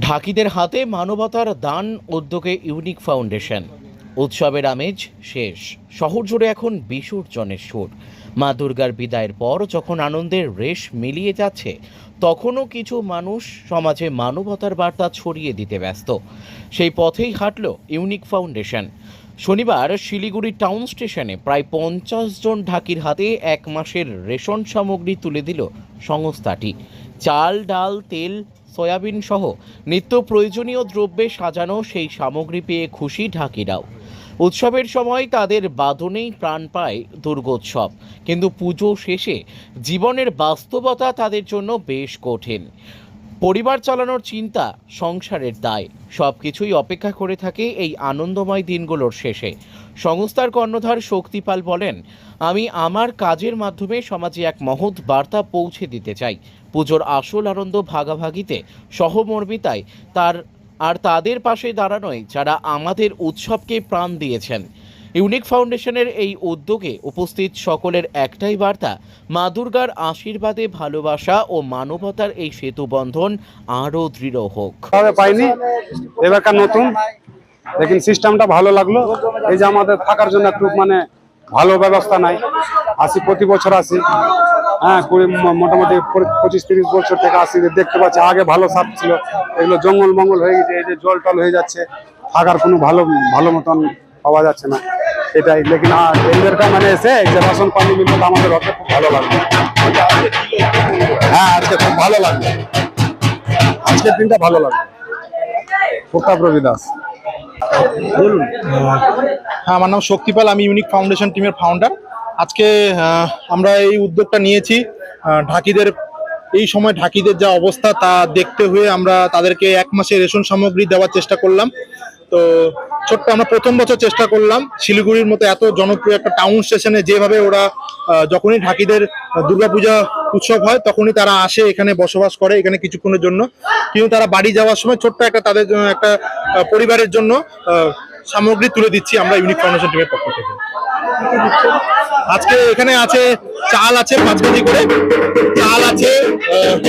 ঢাকিদের হাতে মানবতার দান উদ্যোগে ইউনিক ফাউন্ডেশন। উৎসবের আমেজ শেষ। শহর জুড়ে এখন বিসর্জনের সুর। মা দুর্গার বিদায়ের পর যখন আনন্দের রেশ মিলিয়ে যাচ্ছে, তখনও কিছু মানুষ সমাজে মানবতার বার্তা ছড়িয়ে দিতে ব্যস্ত। সেই পথেই হাঁটল ইউনিক ফাউন্ডেশন। শনিবার শিলিগুড়ি টাউন স্টেশনে প্রায় পঞ্চাশ জন ঢাকির হাতে এক মাসের রেশন সামগ্রী তুলে দিল সংস্থাটি। চাল, ডাল, তেল সয়াবিন সহ নিত্য প্রয়োজনীয় দ্রব্যে সাজানো সেই সামগ্রী পেয়ে খুশি ঢাকিরাও। উৎসবের সময় তাদের বাঁধনেই প্রাণ পায় দুর্গোৎসব। কিন্তু পুজো শেষে জীবনের বাস্তবতা তাদের জন্য বেশ কঠিন। পরিবার চালানোর চিন্তা, সংসারের দায়। সব কিছুই অপেক্ষা করে থাকে এই আনন্দময় দিনগুলোর শেষে। সংস্থার কর্ণধার শক্তিপাল বলেন, আমি আমার কাজের মাধ্যমে সমাজে এক মহৎ বার্তা পৌঁছে দিতে চাই। পুজোর আসল আনন্দ ভাগাভাগিতে, সহমর্মিতায়, তার আর তাদের পাশে দাঁড়ানোয় যারা আমাদের উৎসবকে প্রাণ দিয়েছেন। ইউনিক ফাউন্ডেশনের এই উদ্যোগে উপস্থিত সকলের একটাই বার্তা, মা দুর্গার আশীর্বাদে ভালোবাসা ও মানবতার এই সেতুবন্ধন আরও দৃঢ় হোক। পাইনি এবারকার নতুন? লেকিন সিস্টেমটা ভালো লাগল। এই যে আমাদের থাকার জন্য একটু মানে ভালো ব্যবস্থা নাই। আসি প্রতি বছর আসি। হ্যাঁ কুড়ি মোটামুটি পঁচিশ, তিরিশ বছর থেকে আসি। দেখতে পাচ্ছি, আগে ভালো সাপ ছিল। এগুলো জঙ্গল মঙ্গল হয়ে গেছে, এই যে জল টল হয়ে যাচ্ছে। থাকার কোনো ভালো ভালো মতন পাওয়া যাচ্ছে না। এটাই। লেকিন আর এদেরটা মানে এসে যে রাশন পানি মিললে আমাদের হতে খুব ভালো লাগবে হ্যাঁ আজকে খুব ভালো লাগবে আজকের দিনটা ভালো লাগবে প্রতাপ রবি দাস হ্যাঁ আমার নাম শক্তিপাল, আমি ইউনিক ফাউন্ডেশন টিমের ফাউন্ডার আজকে আমরা এই উদ্যোগটা নিয়েছি। ঢাকিদের, এই সময় ঢাকিদের যা অবস্থা তা দেখতে হয়ে আমরা তাদেরকে এক মাসে রেশন সামগ্রী দেওয়ার চেষ্টা করলাম। তো ছোট্ট আমরা প্রথম বছর চেষ্টা করলাম। শিলিগুড়ির মতো এত জনপ্রিয় একটা টাউন স্টেশনে যেভাবে ওরা যখনই ঢাকিদের দুর্গাপূজা উৎসব হয়, তখনই তারা আসে, এখানে বসবাস করে, এখানে কিছুক্ষণের জন্য। কিন্তু তারা বাড়ি যাওয়ার সময় ছোট্ট একটা তাদের একটা পরিবারের জন্য সামগ্রী তুলে দিচ্ছি আমরা ইউনিক ফাউন্ডেশন টিমের পক্ষ থেকে। আজকে এখানে আছে চাল আছে পাঁচ কেজি করে, চাল আছে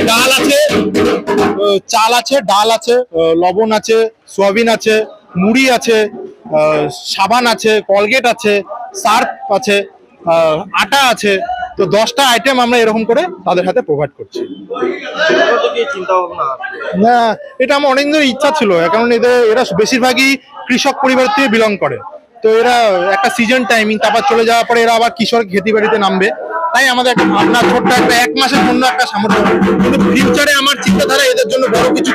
ডাল আছে চাল আছে, ডাল আছে লবণ আছে, সোয়াবিন আছে মুড়ি আছে সাবান আছে, কলগেট আছে, সার্ফ আছে আটা আছে। তো দশটা আইটেম আমরা এরকম করে তাদের হাতে প্রোভাইড করছি। না, এটা আমার অনেক দিনের ইচ্ছা ছিল, কারণ এদের, এরা বেশিরভাগই কৃষক পরিবার থেকে বিলং করে। তো এরা একটা সিজন টাইমিং তারপর চলে যাওয়ার পরে এরা আবার কিশোর খেতি বাড়িতে নামবে। তাই আমাদের একটা ভাবনা, ছোট্ট একটা, এক মাসের জন্য একটা সামর্থ্য। কিন্তু ফিউচারে আমার চিন্তাধারা এদের জন্য বড় কিছু